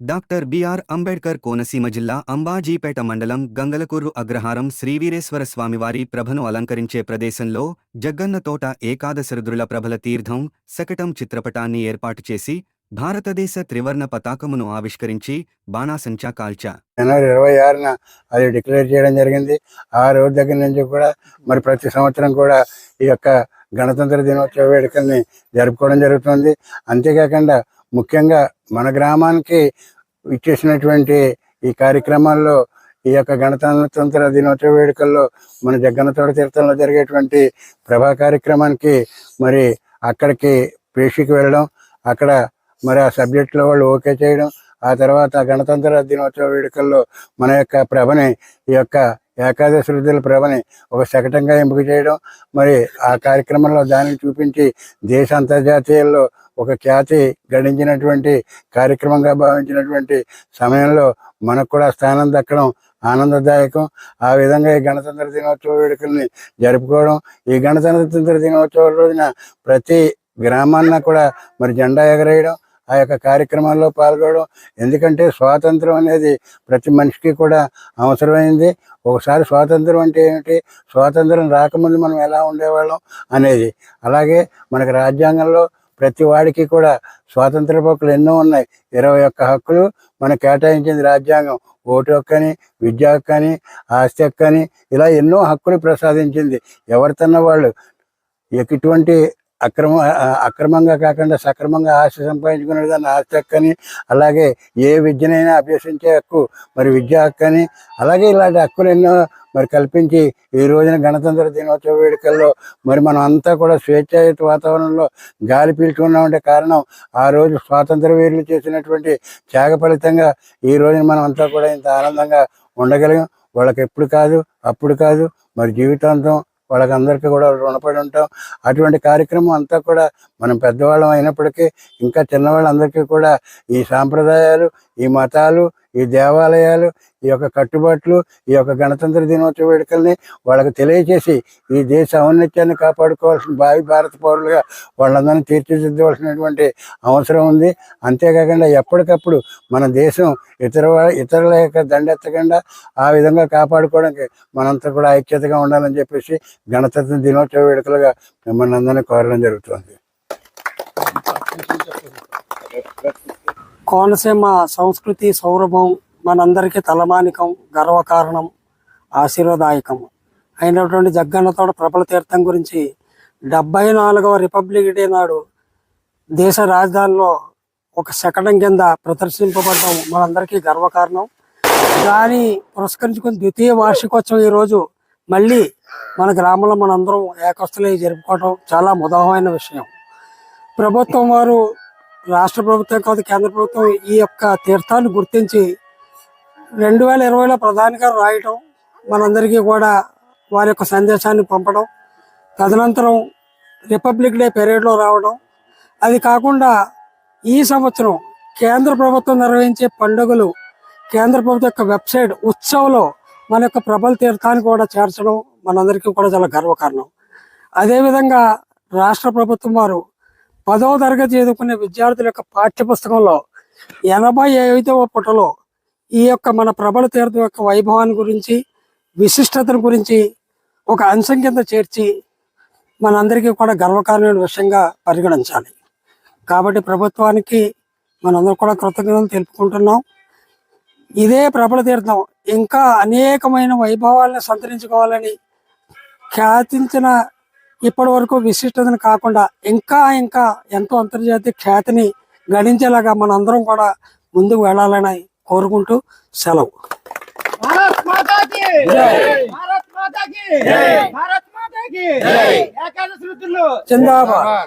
Doctor BR Ambedkar Konaseema జిల్లా అంబాజీపేట మండలం గంగలకూరు అగ్రహారం శ్రీవీరేశ్వర స్వామివారి ప్రభను అలంకరించే ప్రదేశంలో జగ్గన్న తోట ఏకాదశరుద్రుల ప్రభల తీర్థం శకటం చిత్రపటాన్ని ఏర్పాటు చేసి భారతదేశ త్రివర్ణ పతాకమును ఆవిష్కరించి బాణాసంచా కాల్చా. జనవరి ఇరవై ఆరున అది డిక్లేర్ చేయడం జరిగింది. ఆ రోజు దగ్గర నుంచి కూడా మరి ప్రతి సంవత్సరం కూడా ఈ యొక్క గణతంత్ర దినోత్సవ వేడుకల్ని జరుపుకోవడం జరుగుతుంది. అంతేకాకుండా ముఖ్యంగా మన గ్రామానికి ఇచ్చేసినటువంటి ఈ కార్యక్రమాల్లో ఈ యొక్క గణతంత్ర దినోత్సవ వేడుకల్లో మన జగన్నతోడ తీర్థంలో జరిగేటువంటి ప్రభా కార్యక్రమానికి మరి అక్కడికి పేషికి వెళ్ళడం అక్కడ మరి ఆ సబ్జెక్టులో వాళ్ళు ఓకే చేయడం ఆ తర్వాత గణతంత్ర దినోత్సవ వేడుకల్లో మన యొక్క ప్రభని ఈ యొక్క ఏకాదశి వృద్ధుల ప్రభని ఒక శకటంగా ఎంపిక చేయడం మరి ఆ కార్యక్రమంలో దానిని చూపించి దేశ అంతర్జాతీయాల్లో ఒక ఖ్యాతి గడించినటువంటి కార్యక్రమంగా భావించినటువంటి సమయంలో మనకు కూడా స్థానం దక్కడం ఆనందదాయకం. ఆ విధంగా ఈ గణతంత్ర దినోత్సవ వేడుకల్ని జరుపుకోవడం ఈ గణతంత్ర దినోత్సవ రోజున ప్రతి గ్రామాన్న కూడా మరి జెండా ఎగరేయడం ఆ యొక్క కార్యక్రమాల్లో పాల్గొనడం. ఎందుకంటే స్వాతంత్రం అనేది ప్రతి మనిషికి కూడా అవసరమైంది. ఒకసారి స్వాతంత్రం అంటే ఏమిటి? స్వాతంత్రం రాకముందు మనం ఎలా ఉండేవాళ్ళం అనేది. అలాగే మనకు రాజ్యాంగంలో ప్రతి వాడికి కూడా స్వాతంత్ర హక్కులు ఎన్నో ఉన్నాయి. ఇరవై ఒక్క హక్కులు మనకు కేటాయించింది రాజ్యాంగం. ఓటు హక్కని విద్యా హక్కని ఆస్తి హక్కని ఇలా ఎన్నో హక్కులు ప్రసాదించింది. ఎవరితన్న వాళ్ళు ఎటువంటి అక్రమ అక్రమంగా కాకుండా సక్రమంగా ఆశ సంపాదించుకునే దాన్ని ఆస్తి హక్కని. అలాగే ఏ విద్యనైనా అభ్యసించే హక్కు మరి విద్యా హక్కని. అలాగే ఇలాంటి హక్కులు ఎన్నో మరి కల్పించి ఈ రోజున గణతంత్ర దినోత్సవ వేడుకల్లో మరి మనం అంతా కూడా స్వేచ్ఛాయుత వాతావరణంలో గాలి పీల్చుకున్నామంటే కారణం ఆ రోజు స్వాతంత్ర వీరులు చేసినటువంటి త్యాగ ఫలితంగా ఈ రోజున మనం అంతా కూడా ఇంత ఆనందంగా ఉండగలిగాం. వాళ్ళకి ఎప్పుడు కాదు అప్పుడు కాదు మరి జీవితాంతం వాళ్ళకందరికీ కూడా రుణపడి ఉంటాం. అటువంటి కార్యక్రమం అంతా కూడా మనం పెద్దవాళ్ళం అయినప్పటికీ ఇంకా చిన్నవాళ్ళందరికీ కూడా ఈ సాంప్రదాయాలు ఈ మతాలు ఈ దేవాలయాలు ఈ యొక్క కట్టుబాట్లు ఈ యొక్క గణతంత్ర దినోత్సవ వేడుకల్ని వాళ్ళకి తెలియచేసి ఈ దేశ ఔన్నత్యాన్ని కాపాడుకోవాల్సిన భావి భారత పౌరులుగా వాళ్ళందరినీ తీర్చిదిద్దవలసినటువంటి అవసరం ఉంది. అంతేకాకుండా ఎప్పటికప్పుడు మన దేశం ఇతర ఇతరుల యొక్క దండెత్తకుండా ఆ విధంగా కాపాడుకోవడానికి మనంతా కూడా ఐక్యతగా ఉండాలని చెప్పేసి గణతంత్ర దినోత్సవ వేడుకలుగా మిమ్మల్ని అందరినీ కోరడం జరుగుతుంది. కోనసీమ సంస్కృతి సౌరభం మనందరికీ తలమానికం గర్వకారణం ఆశీర్వదాయకం. అయినటువంటి జగ్గన్నతోడ ప్రబల తీర్థం గురించి డెబ్బై నాలుగవ రిపబ్లిక్ డే నాడు దేశ రాజధానిలో ఒక శకటం కింద ప్రదర్శింపబడటం మనందరికీ గర్వకారణం. దాన్ని పురస్కరించుకుని ద్వితీయ వార్షికోత్సవం ఈరోజు మళ్ళీ మన గ్రామంలో మనందరం ఏకస్తులై జరుపుకోవడం చాలా ముదాహమైన విషయం. ప్రభుత్వం వారు రాష్ట్ర ప్రభుత్వం కాదు కేంద్ర ప్రభుత్వం ఈ యొక్క తీర్థాన్ని గుర్తించి రెండు వేల ఇరవైలో ప్రధాని గారు రాయటం మనందరికీ కూడా వారి యొక్క సందేశాన్ని పంపడం తదనంతరం రిపబ్లిక్ డే పెరేడ్లో రావడం. అది కాకుండా ఈ సంవత్సరం కేంద్ర ప్రభుత్వం నిర్వహించే పండుగలు కేంద్ర ప్రభుత్వం యొక్క వెబ్సైట్ ఉత్సవంలో మన యొక్క ప్రబల తీర్థాన్ని కూడా చేర్చడం మనందరికీ కూడా చాలా గర్వకారణం. అదేవిధంగా రాష్ట్ర ప్రభుత్వం వారు పదవ తరగతి చదువుకునే విద్యార్థుల యొక్క పాఠ్య పుస్తకంలో ఎనభై ఐదవ పుటలో ఈ యొక్క మన ప్రబల తీర్థం యొక్క వైభవాన్ని గురించి విశిష్టతను గురించి ఒక అంశం కింద చేర్చి మనందరికీ కూడా గర్వకారణమైన విషయంగా పరిగణించాలి. కాబట్టి ప్రభుత్వానికి మనందరం కూడా కృతజ్ఞతలు తెలుపుకుంటున్నాం. ఇదే ప్రబల తీర్థం ఇంకా అనేకమైన వైభవాలను సంతరించుకోవాలని ఖ్యాతించిన ఇప్పటి వరకు విశిష్టతను కాకుండా ఇంకా ఇంకా ఎంతో అంతర్జాతీయ ఖ్యాతిని గడించేలాగా మనందరం కూడా ముందుకు వెళ్ళాలని కోరుకుంటూ సెలవు. జిందాబాద్!